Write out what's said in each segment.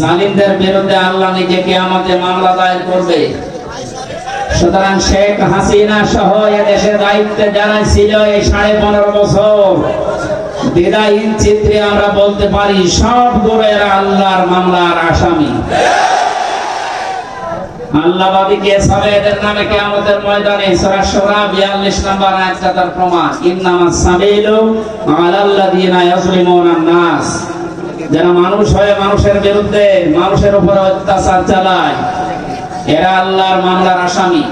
জালিমদের বিরুদ্ধে আল্লাহ নিজে কিয়ামতে মামলা দায়ের করবে। সুতরাং শেখ হাসিনা সহ দেশে দায়িত্বে যারা ছিল এই সাড়ে পনেরো বছর বিদায়ীন চিত্রে আমরা বলতে পারি সবগুলো এরা আল্লাহর মামলার আসামি। আল্লাহবাদীকে সবে এদের নামে কিয়ামতের ময়দানে সূরা শুরা 42 নম্বর তার প্রমাণ, ইন্নামাস সাবিলু আলাল্লাযিনা ইয়াজলিমুনান নাস। যারা মানুষ হয়ে মানুষের বিরুদ্ধে, মানুষের উপরে অত্যাচার চালায়। এরা আল্লাহর মামলার আসামি।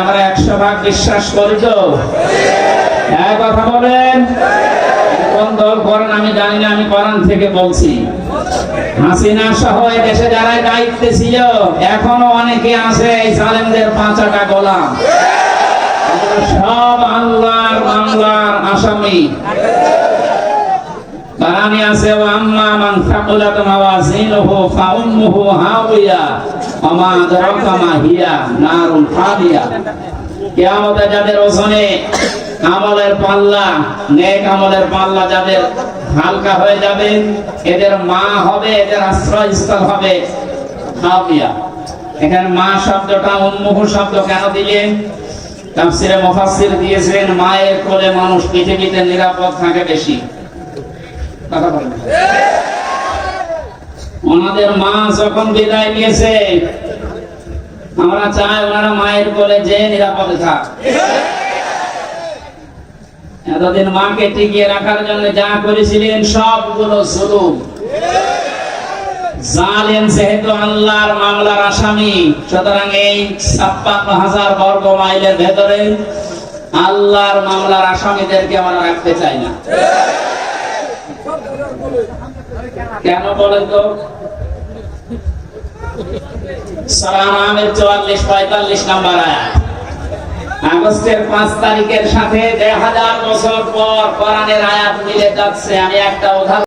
আমরা একশো ভাগ বিশ্বাস করি তো? কথা বলেন। কোন দল করেন, আমি জানি না, আমি কোরআন থেকে বলছি। হাসিনা সহ দেশে যারা দায়িত্বে ছিল, এখনও অনেকে আছে এই জালেমদের পাঁচাটা গোলাম। সব আল্লাহর মামলার আসামি। কারণে আছে ও আম্মা মান থাকুলাত মাওয়াজিনুহু ফাউম্মুহু হাওিয়া ওমা আদরাকা মা হিয়া নারুন হাদিয়া কিয়ামতে যাদের ওজনে আমলের পাল্লা, নেক আমলের পাল্লা যাদের হালকা হয়ে যাবে, এদের মা হবে, এদের আশ্রয়স্থল হবে হাবিয়া এখানে মা শব্দটা উন্মুখ শব্দ কেন দিলেন তাফসিরে মুফাসসির দিয়েছেন, মায়ের কোলে মানুষ পৃথিবীতে নিরাপদ থাকে বেশি। ওনাদের মা যখন বিদায় নিয়েছে, আমরা চাই ওনারা মায়ের কোলে যে নিরাপদে থাক। এতদিন মাকে টিকিয়ে রাখার জন্য যা করেছিলেন, সবগুলো জালেম যেহেতু আল্লাহর মামলার আসামি, সুতরাং এই ছাপ্পান্ন হাজার বর্গ মাইলের ভেতরে আল্লাহর মামলার আসামিদেরকে আমরা রাখতে চাই না। কেন বলেন তো? সালাম আমের চুয়াল্লিশ, পঁয়তাল্লিশ নাম্বার আয়াত আগস্টের পাঁচ তারিখের সাথে দেড় হাজার বছর পর কোরআনের আয়াত মিলে যাচ্ছে। আমি একটা উদাহরণ